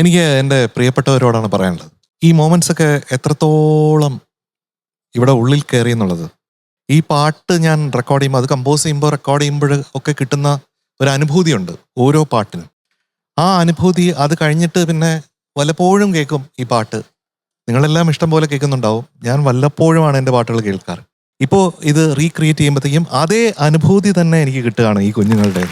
എനിക്ക് എന്റെ പ്രിയപ്പെട്ടവരോടാണ് പറയാനുള്ളത്. ഈ മൊമെന്റ്സ് ഒക്കെ എത്രത്തോളം ഇവിടെ ഉള്ളിൽ കയറി എന്നുള്ളത്. ഈ പാട്ട് ഞാൻ റെക്കോർഡ് ചെയ്യുമ്പോൾ അത് കമ്പോസ് ചെയ്യുമ്പോൾ റെക്കോർഡ് ചെയ്യുമ്പോൾ ഒക്കെ കിട്ടുന്ന ഒരു അനുഭൂതിയുണ്ട് ഓരോ പാട്ടിനും. ആ അനുഭൂതി അത് കഴിഞ്ഞിട്ട് പിന്നെ വല്ലപ്പോഴും കേൾക്കും ഈ പാട്ട്. നിങ്ങളെല്ലാം ഇഷ്ടം പോലെ കേൾക്കുന്നുണ്ടാവും. ഞാൻ വല്ലപ്പോഴുമാണ് എന്റെ പാട്ടുകൾ കേൾക്കാറ്. ഇപ്പോൾ ഇത് റീക്രിയേറ്റ് ചെയ്യുമ്പോഴത്തേക്കും അതേ അനുഭൂതി തന്നെ എനിക്ക് കിട്ടുകയാണ് ഈ കുഞ്ഞുങ്ങളുടെ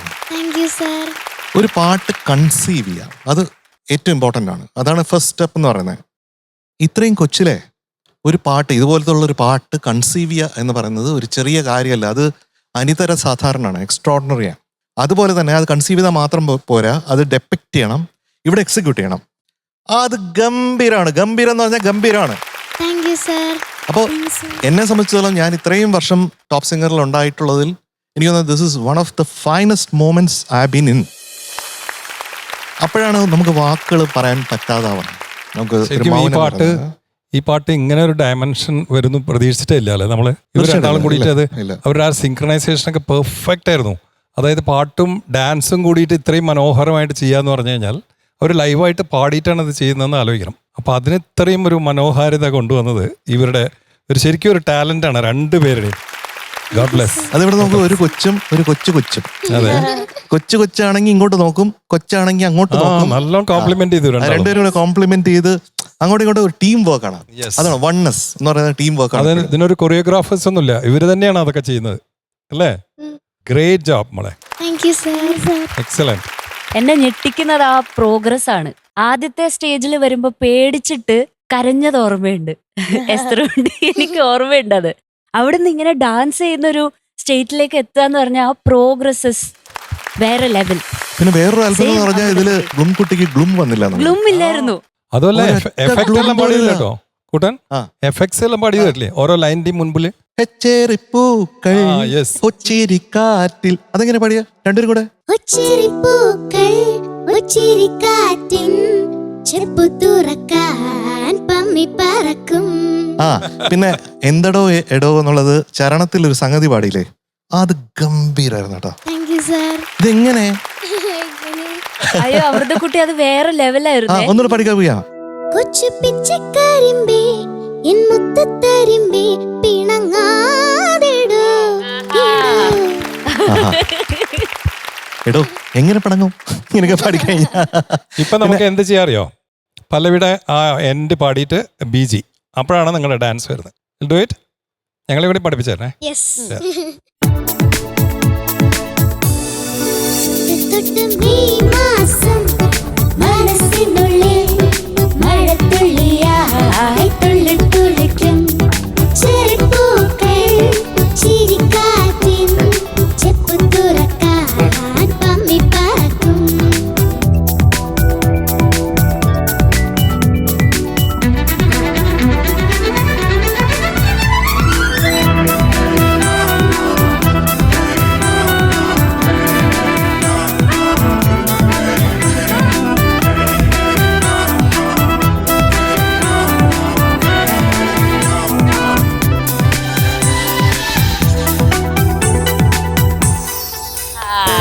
ഒരു പാട്ട് കൺസീവ് ചെയ്യാം. അത് ഏറ്റവും ഇമ്പോർട്ടന്റ് ആണ്. അതാണ് ഫസ്റ്റ് സ്റ്റെപ്പ് എന്ന് പറയുന്നത്. ഇത്രയും കൊച്ചിലെ ഒരു പാട്ട് ഇതുപോലത്തെ ഉള്ളൊരു പാട്ട് കൺസീവ് ചെയ്യുക എന്ന് പറയുന്നത് ഒരു ചെറിയ കാര്യമല്ല. അത് അനിതര സാധാരണമാണ് എക്സ്ട്രോഡിനറിയാണ് അതുപോലെ തന്നെ അത് കൺസീവ് ചെയ്താൽ മാത്രം പോരാ. അത് ഡെപ്പിക്റ്റ് ചെയ്യണം. ഇവിടെ എക്സിക്യൂട്ട് ചെയ്യണം. അത് ഗംഭീരമാണ് ഗംഭീരം എന്ന് പറഞ്ഞാൽ ഗംഭീരമാണ് അപ്പോൾ എന്നെ സംബന്ധിച്ചിടത്തോളം ഞാൻ ഇത്രയും വർഷം ടോപ്പ് സിംഗറിൽ ഉണ്ടായിട്ടുള്ളതിൽ എനിക്ക് തോന്നുന്നത് this is one of the finest moments I been in അപ്പോഴാണ് നമുക്ക് വാക്കുകൾ പറയാൻ പറ്റാതാവുന്നത്. നമുക്ക് ശരിക്കും ഈ പാട്ട് ഈ പാട്ട് ഇങ്ങനെ ഒരു ഡയമെൻഷൻ വരുന്നു പ്രതീക്ഷിച്ചിട്ടേ ഇല്ല അല്ലേ? നമ്മൾ ഇവർ രണ്ടാളും കൂടിയിട്ട് അത്. അവരുടെ ആ സിങ്ക്രണൈസേഷൻ ഒക്കെ പെർഫെക്റ്റ് ആയിരുന്നു. അതായത് പാട്ടും ഡാൻസും കൂടിയിട്ട് ഇത്രയും മനോഹരമായിട്ട് ചെയ്യാന്ന് പറഞ്ഞു കഴിഞ്ഞാൽ അവർ ലൈവായിട്ട് പാടിയിട്ടാണ് അത് ചെയ്യുന്നതെന്ന് ആലോചിക്കണം. അപ്പൊ അതിന് ഇത്രയും ഒരു മനോഹാരിത കൊണ്ടുവന്നത് ഇവരുടെ ഒരു ശരിക്കും ഒരു ടാലന്റ് ആണ് രണ്ടുപേരുടെയും. അതിവിടെ നമുക്ക് ഒരു കൊച്ചും ഒരു കൊച്ചു കൊച്ചും. അതെ. കൊച്ചു കൊച്ചാണെങ്കിൽ ഇങ്ങോട്ട് നോക്കും കൊച്ചാണെങ്കിൽ അങ്ങോട്ട് നോക്കും. നല്ല കോംപ്ലിമെന്റ് ചെയ്തു രണ്ടുപേരും കൂടെ കോംപ്ലിമെന്റ് ചെയ്ത് അങ്ങോട്ടും ഇങ്ങോട്ടും ഒരു ടീം വർക്ക് ആണ്. അതാണ് വണ്ണസ് എന്ന് പറയുന്നത് ടീം വർക്ക് ആണ്. ഇതിനൊരു കൊറിയോഗ്രാഫേഴ്സ് ഒന്നുമില്ല. ഇവർ തന്നെയാണ് അതൊക്കെ ചെയ്യുന്നത്. അല്ലേ. ഗ്രേറ്റ് ജോബ് മോളെ. എക്സലന്റ് എന്നെ ഞെട്ടിക്കുന്നത് ആ പ്രോഗ്രസ് ആണ്. ആദ്യത്തെ സ്റ്റേജിൽ വരുമ്പോ പേടിച്ചിട്ട് കരഞ്ഞത് ഓർമ്മയുണ്ട്. എസ്തറുണ്ട് എനിക്ക് ഓർമ്മയുണ്ട് അത്. അവിടുന്ന് ഇങ്ങനെ ഡാൻസ് ചെയ്യുന്ന ഒരു സ്റ്റേറ്റിലേക്ക് എത്തുക എന്ന് പറഞ്ഞാൽ ആ പ്രോഗ്രസസ് വേറെ ലെവൽ പിന്നെ വേറൊരു അത്ഭുതം എന്ന് പറഞ്ഞാൽ ഇതിൽ ഗ്ലും കുട്ടിക്ക് ഗ്ലും വന്നില്ല എന്നുള്ളത്. ഗ്ലൂം ഇല്ലായിരുന്നു. അതുമല്ല എഫക്റ്റ് gloom എല്ലാം ഇല്ല. കേട്ടോ? കൂട്ടൻ ആ. എഫക്ട്സ് എല്ലാം പാടി വരില്ലേ ഓരോ ലൈനിന്റെയും മുൻപിൽ. കച്ചേരിപ്പൂക്കൾ ആ, yes. കൊച്ചിരിക്കാറ്റിൽ. അതെങ്ങനെ പാടിയ? രണ്ടുപേരും കൂടെ. ഒച്ചിരിപ്പൂക്കൾ ഒച്ചിരിക്കാറ്റിൻ ചെപ്പു തുറക്കാൻ പമ്മി പറക്കും. ആ പിന്നെ എന്തടോ എടോ എന്നുള്ളത് ചരണത്തിൽ ഒരു സംഗതി പാടിയില്ലേ? അത് ഗംഭീരായിരുന്നു കേട്ടോ. ഇതെങ്ങനെ? അയ്യോ അമൃതക്കുട്ടി അത് വേറെ ആ ലെവലായിരുന്നു ഒന്നുകൂടെ പഠിക്കാൻ പോയാ? കൊച്ചു പിച്ചക്കരിമ്പേ എൻ മുത്തത്തരിമ്പേ പിണങ്ങാതെടോ എടോ എങ്ങനെ പടങ്ങും ഇങ്ങനെയൊക്കെ പാടിക്കഴിഞ്ഞാ ഇപ്പൊ നമുക്ക് എന്ത് ചെയ്യാറിയോ പല്ലവിടെ ആ എൻഡ് പാടിയിട്ട് ബി ജി. അപ്പോഴാണ് നിങ്ങളുടെ ഡാൻസ് വരുന്നത്. ഡു ഇറ്റ് ഞങ്ങളെ കൂടി പഠിപ്പിച്ചേരണേ. യെസ് തൊട്ട് മെയ്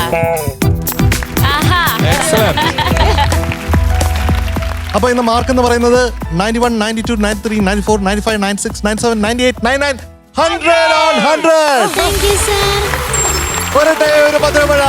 അപ്പൊ ഇന്ന് മാർക്ക് എന്ന് പറയുന്നത് ninety one ninety two nine three nine four ninety five nine six nine seven ninety eight nine nine hundred on hundred ഒരു പത്രമഴ.